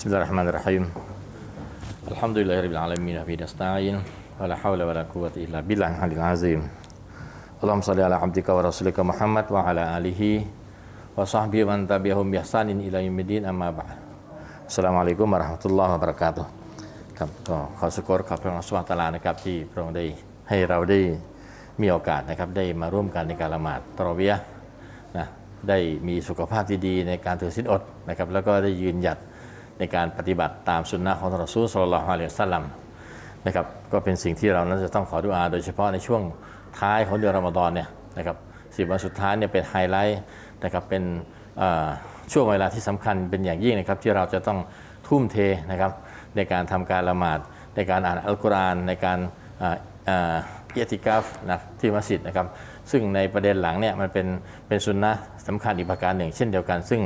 Bismillahirrahmanirrahim. Alhamdulillahirabbil alamin wa nasta'in hawla wa la quwwata illa billah alil azim. Allahumma shalli ala abdika wa rasulika Muhammad wa ala alihi wa sahbihi wa tabi'ahum bi ihsanin ila yaumiddin amma ba'd. Assalamualaikum warahmatullahi wabarakatuh. ครับก็ขอสุกรขอบพระองค์สุบตาลานะครับที่พระองค์ได้ให้เราได้มีโอกาสนะครับได้มาร่วมกันในการละหมาดตรอเวียนะได้มีสุขภาพที่ดีในการถือศีลอดนะครับแล้วก็ได้ยืนหยัด ในการปฏิบัติตามสุนนะของทรซูลลลอฮุอะลัยฮิวะซัลลัมนะครับก็เป็นสิ่งที่เรานั้นจะต้องขอดุอาโดยเฉพาะในช่วงท้ายของเดือนรอมฎอนเนี่ยนะครับสิบวันสุดท้ายเนี่ยเป็นไฮไลท์นะครับเป็นช่วงเวลาที่สำคัญเป็นอย่างยิ่งนะครับที่เราจะต้องทุ่มเทนะครับในการทำการละหมาด ในการอ่านอัลกุรอานในการเอ่อเอ่อเอียติกาฟนะที่มัสยิดนะครับซึ่งในประเด็นหลังเนี่ยมันเป็นเป็นสุนนะสำคัญอีกประการหนึ่ง เช่นเดียวกัน ซึ่ง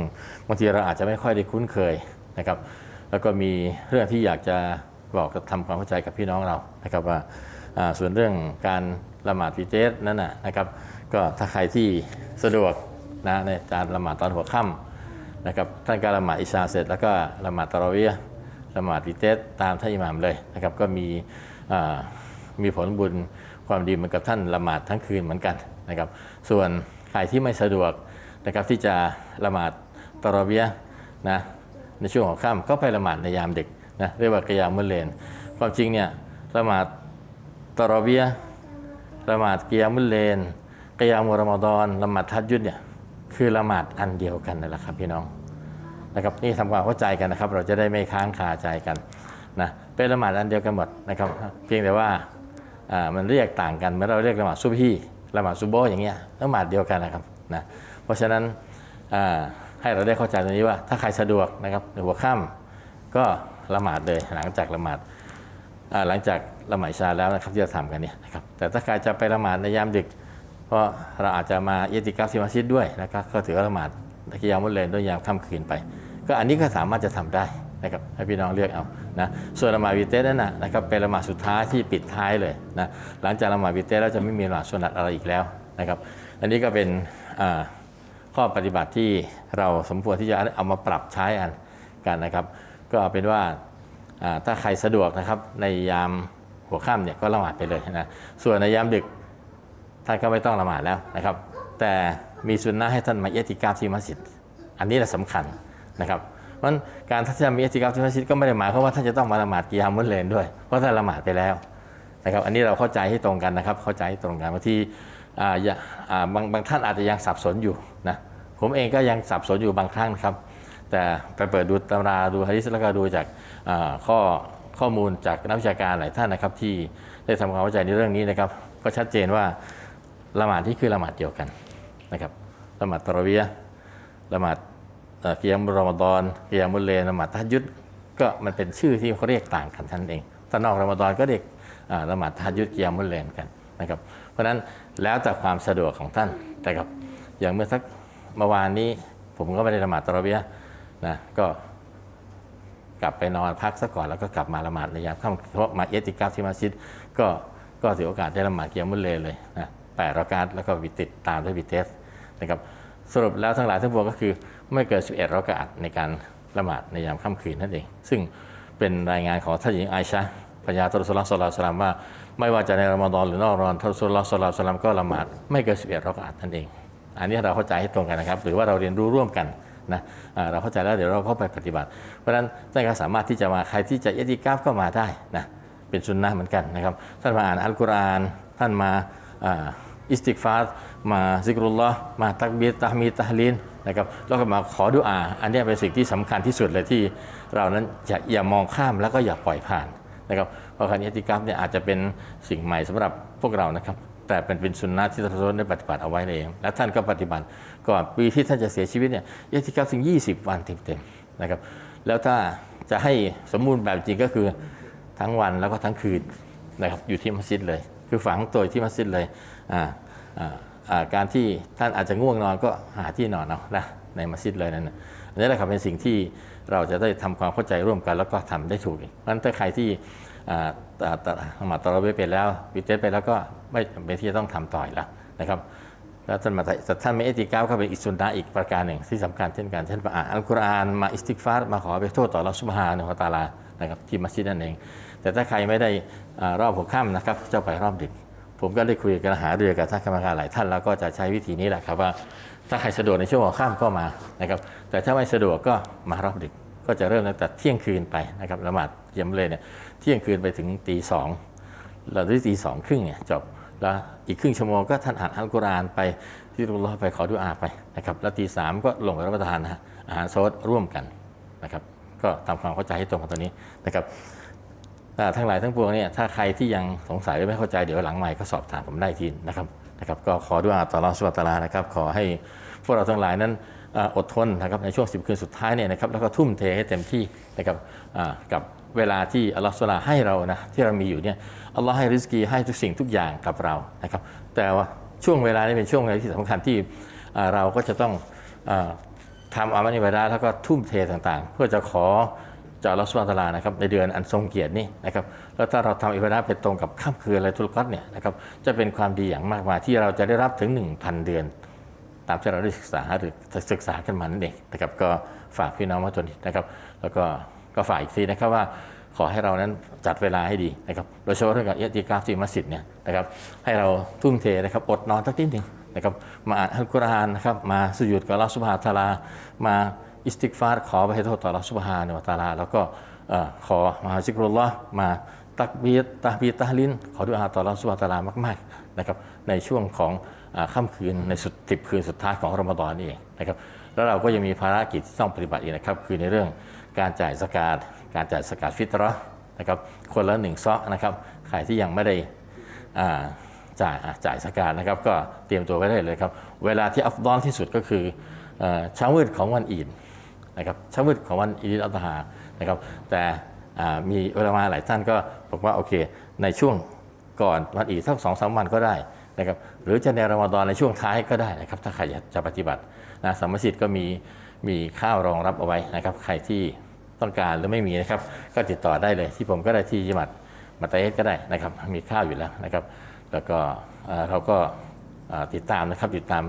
บางทีเราอาจจะไม่ค่อยได้คุ้นเคย นะครับ แล้วก็มีเรื่องที่อยากจะบอกทำความเข้าใจกับพี่น้องเรานะครับว่าส่วนเรื่องการละหมาดปีเตสนั้นนะนะครับก็ถ้าใครที่สะดวกนะในการละหมาดตอนหัวค่ำนะครับท่านการละหมาดอิชาเสร็จ แล้วก็ละหมาดตะระเวียละหมาดปีเตสตามท่านอิหม่ามเลยนะครับก็มีมีผลบุญความดีเหมือนกับท่านละหมาดทั้งคืนเหมือนกันนะครับ ส่วนใครที่ไม่สะดวกนะครับที่จะละหมาดตะระเวียนะ ในช่วงของค่ำก็ไปละหมาดในยามดึกนะเรียกว่ากยามมุลเลน ความจริงเนี่ยละหมาดตราะเวียละหมาดกะยามุลเลนกะยามุรอมฎอนละหมาดทัดยุดเนี่ยคือละหมาดอันเดียวกันนั่นแหละครับพี่น้องนะครับนี่ทำความเข้าใจกันนะครับ เราจะได้ไม่ค้างคาใจกันนะเป็นละหมาดอันเดียวกันหมดนะครับ เพียงแต่ว่ามันเรียกต่างกันเมื่อเราเรียกละหมาดซุบฮีละหมาดซุโบอย่างเงี้ยละหมาดเดียวกันนะครับนะเพราะฉะนั้นอ ให้เราได้เข้าใจตรงนี้ว่าถ้าใครสะดวกนะครับในหัวค่ำก็ละหมาดเลยหลังจากละหมาดหลังจากละหมาดชาแล้วนะครับที่จะทำกันเนี่ยนะครับแต่ถ้าใครจะไปละหมาดในยามดึก เพราะเราอาจจะมาเยติกาฟที่มัสยิดด้วยนะครับก็ถือว่าละหมาดตะกิยามุลเลนด้วยยามค่ำคืนไป ก็อันนี้ก็สามารถจะทำได้นะครับให้พี่น้องเลือกเอานะส่วนละหมาดวิเตสนั่นนะนะครับเป็นละหมาดสุดท้ายที่ปิดท้ายเลยนะหลังจากละหมาดวิเตสแล้วจะไม่มีละหมาดสุนัตอะไรอีกแล้วนะครับอันนี้ก็เป็นอ่า ข้อปฏิบัติที่เราสมควรที่จะเอามาปรับใช้อันกันนะครับ ก็เป็นว่าถ้าใครสะดวกนะครับในยามหัวค่ำเนี่ยก็ละหมาดไปเลยนะส่วนในยามดึกท่านก็ไม่ต้องละหมาดแล้วนะครับ แต่มีสุนนะให้ท่านมาเอติกาฟที่มัสยิดอันนี้แหละสำคัญนะครับเพราะการท่านจะมีเอติกาฟที่มัสยิดก็ไม่ได้หมายความว่าท่านจะต้องมาละหมาดกิยามุลเลนด้วยเพราะท่านละหมาดไปแล้วนะครับ อันนี้เราเข้าใจให้ตรงกันนะครับ เข้าใจให้ตรงกันบางทีอ่าอย่าอ่า บางบางท่านอาจจะยังสับสนอยู่นะผมเองก็ยังสับสนอยู่บางครั้งนครับ แต่ไปเปิดดูตำราดูฮะดิษแล้วก็ดูจากข้อข้อมูลจากนักวิชาการหลายท่านนะครับ ที่ได้ทำความเข้าใจในเรื่องนี้นะครับ ก็ชัดเจนว่าละหมาดที่คือละหมาดเดียวกันนะครับละหมาดตะระเวียละหมาดเกิยมรอมฎอนเกิยามุลเลนละหมาดทัฮญยุดก็มันเป็นชื่อที่เขาเรียกต่างกันท่านเองถ้านอกรอมฎอนก็เรียกละหมาดทัฮญยุดกิยามุลเลนกัน นะครับเพราะฉะนั้นแล้วแต่ความสะดวกของท่านนะครับอย่างเมื่อสักเมื่อวานนี้ ผมก็ไม่ได้ละหมาดตะเระเวียนะก็กลับไปนอนพักซะก่อนแล้วก็กลับมาละหมาดในยามค่ำเพราะมาเอติกาที่มัสยิดก็ก็ถือโอกาสได้ละหมาดเกิยามุลเลเลยนะแปดรากาตแล้วก็วิติดตามด้วยวิเทสนะครับสรุปแล้วทั้งหลายทั้งปวงก็คือไม่เกิน 11รากาตในการละหมาดในยามค่ำคืนนั่นเอง ซึ่งเป็นรายงานของท่านหญิงไอชาพญาตุลสลลัลสลาสลามว่า ไม่ว่าจะในรอมฎอนหรือนอกรอมฎอนท่านสุลสลาสลามก็ละหมาดไม่เกิน11รากาตนั่นเอง อันนี้เราเข้าใจให้ตรงกันนะครับ หรือว่าเราเรียนรู้ร่วมกันนะเราเข้าใจแล้วเดี๋ยวเราเข้าไปปฏิบัติ เพราะฉะนั้นท่านก็สามารถที่จะมาใครที่จะเอติกาฟก็มาได้นะเป็นสุนนะเหมือนกันนะครับท่านมาอ่านอัลกุรอานท่านมาอิสติกฟาร์มาซิกรุลลอฮ์มาตักบีรตะมีตะฮลีนนะครับแล้วก็มาขอดุอา อันนี้เป็นสิ่งที่สำคัญที่สุดเลยที่เรานั้นอย่าอย่ามองข้ามแล้วก็อย่าปล่อยผ่าน นะครับเพราะการอิติกรรมเนี่ยอาจจะเป็นสิ่งใหม่สำหรับพวกเรานะครับ แต่เป็นเป็นสุนนะที่ท่านรอซูลได้ปฏิบัติเอาไว้เอง และท่านก็ปฏิบัติก่อนปีที่ท่านจะเสียชีวิตเนี่ยอิติกรรมถึง 20 วันเต็มๆนะครับ แล้วถ้าจะให้สมบูรณ์แบบจริงก็คือทั้งวันแล้วก็ทั้งคืนนะครับอยู่ที่มัสยิดเลย คือฝังตัวที่มัสยิดเลยอ่าอ่าการที่ท่านอาจจะง่วงนอนก็หาที่นอนเอานะในมัสยิดเลยนั่นนะอันนี้แหละครับเป็นสิ่งที่ เราจะได้ทำความเข้าใจร่วมกันแล้วก็ทำได้ถูกเพราะฉะนั้นถ้าใครที่อ่าตาตละหมาดตะเระเวไปแล้ววิเตสไปแล้วก็ไม่จำเป็นที่จะต้องทำต่อยแล้วนะครับแล้วท่านมาแต่ท่านไม่เอติกาฟก็เป็นอิสุนนะอีกประการหนึ่งที่สำคัญเช่นกันเช่นมาอ่านอัลกุรอานมาอิสติกฟารมาขอไปโทษต่ออัลลอฮฺซุบฮานะฮูวะตาลานะครับที่มัสยิดนั่นเอง แต่ถ้าใครไม่ได้รอบหัวค่ำนะครับเจ้าไปรอบดึก ผมก็ได้คุยกันหาเรือกับท่านกรรมการหลายท่านแล้วก็จะใช้วิธีนี้แหละครับว่า ถ้าใครสะดวกในช่วงหัวค่ำก็มานะครับแต่ถ้าไม่สะดวกก็มารอบดึกก็จะเริ่มตั้งแต่เที่ยงคืนไปนะครับละหมาดเยี่ยมเลยเนี่ยเที่ยงคืนไปถึงตีสองเราได้ตีสองครึ่งเนี่ยจบแล้วอีกครึ่งชั่วโมงก็ท่านอ่านอัลกุรอานไปที่รุลลอไปขอดุอาไปนะครับแล้วตีสามก็ลงไปรับประทานอาหารซดร่วมกันนะครับ ก็ทำความเข้าใจให้ตรงกันตัวนี้นะครับอ่าทั้งหลายทั้งปวงเนี่ยถ้าใครที่ยังสงสัยหรือไม่เข้าใจเดี๋ยวหลังใหม่ก็สอบถามผมได้ทีนะครับ นะครับก็ขอด้วยอาต่อรองสุวตาลานะครับขอให้พวกเราทั้งหลายนั้นอดทนนะครับในช่วงสิบคืนสุดท้ายเนี่ยนะครับแล้วก็ทุ่มเทให้เต็มที่นะครับกับเวลาที่อัลลอฮฺสุลาให้เรานะที่เรามีอยู่เนี่ยอัลลอฮ์ให้ริสกีให้ทุกสิ่งทุกอย่างกับเรานะครับแต่ว่าช่วงเวลานี้เป็นช่วงเวลาที่สำคัญที่เราก็จะต้องอทำอามันิบาดาแล้วก็ทุ่มเทต่างๆ เพื่อจะขอ จากลอสุบฮานะฮูวะตาลานะครับในเดือนอันทรงเกียรตินี้นะครับแล้วถ้าเราทำอิบาดาเป็นตรงกับค่ำคืนอะไรทุลกัดเนี่ยนะครับจะเป็นความดีอย่างมากมายที่เราจะได้รับถึง 1,000 เดือน ตามที่เราได้ศึกษาหรือศึกษากันมานั่นเองนะครับก็ฝากพี่น้องมาตัวนี้นะครับแล้วก็ก็ฝากอีกทีนะครับว่าขอให้เรานั้นจัดเวลาให้ดีนะครับโดยเฉพาะเรื่องการเอติกาฟที่มัสยิดเนี่ยนะครับให้เราทุ่มเทนะครับอดนอนสักนิดหนึ่งนะครับมาอ่านอัลกุรอานนะครับมาสุญูดกับลลอสุบฮานะฮูวะตะอาลามา อิสติกฟาร์ขอไปให้โทษต่ออัลลอฮฺสุบฮานะฮูวะตาลา แล้วก็ขอมาซิกรุลลอฮ์มาตักบีตะบีตะฮลิน ขอดุอาต่ออัลลอฮฺสุบฮานะฮูวะตาลามากๆนะครับในช่วงของอค่ำคืนในสุดสิบคืนสุดท้ายของรอมฎอนนี่เองนะครับแล้วเราก็ยังมีภารกิจที่ต้องปฏิบัติอีกนะครับคือในเรื่องการจ่ายสกาดการจ่ายสกาดฟิตราะห์นะครับคนละหนึ่งซอกนะครับใครที่ยังไม่ได้จ่ายจ่ายสกาดนะครับก็เตรียมตัวไว้ได้เลยครับเวลาที่อัฟดอลที่สุดก็คือเอ่อเช้ามืดของวันอีด นะครับเช้ามืดของวันอีดอัตฮานะครับแต่มีเวลามาหลายท่านก็บอกว่าโอเค ในช่วงก่อนวันอีดสักสองสามวันก็ได้นะครับหรือจะในรอมฎอนในช่วงท้ายก็ได้นะครับถ้าใครจะปฏิบัตินะสามมัสยิดก็มีมีข้าวรองรับเอาไว้นะครับ ใครที่ต้องการหรือไม่มีนะครับ ก็ติดต่อได้เลยที่ผมก็ได้ที่ยิมัดมาตาเอสก็ได้นะครับ มีข้าวอยู่แล้วนะครับ แล้วก็เราก็ติดตามนะครับติดตาม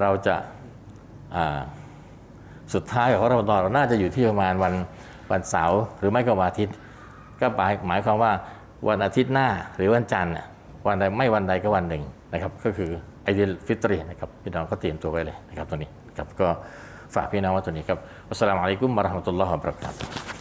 เราจะ สุดท้ายของรอมฎอนเราน่าจะอยู่ที่ประมาณวันวันเสาร์หรือไม่ก็วันอาทิตย์ ก็หมายหมายความว่าวันอาทิตย์หน้าหรือวันจันทร์วันใดไม่วันใดก็วันหนึ่งนะครับก็คือไอเดียฟิตรีนะครับพี่น้องก็เตรียมตัวไว้เลยนะครับตัวนี้ครับก็ฝากพี่น้องว่าตัวนี้ครับอัสสลามุอะลัยกุมมะราะห์มะตุลลอฮ์วะบะเราะกาตุฮ์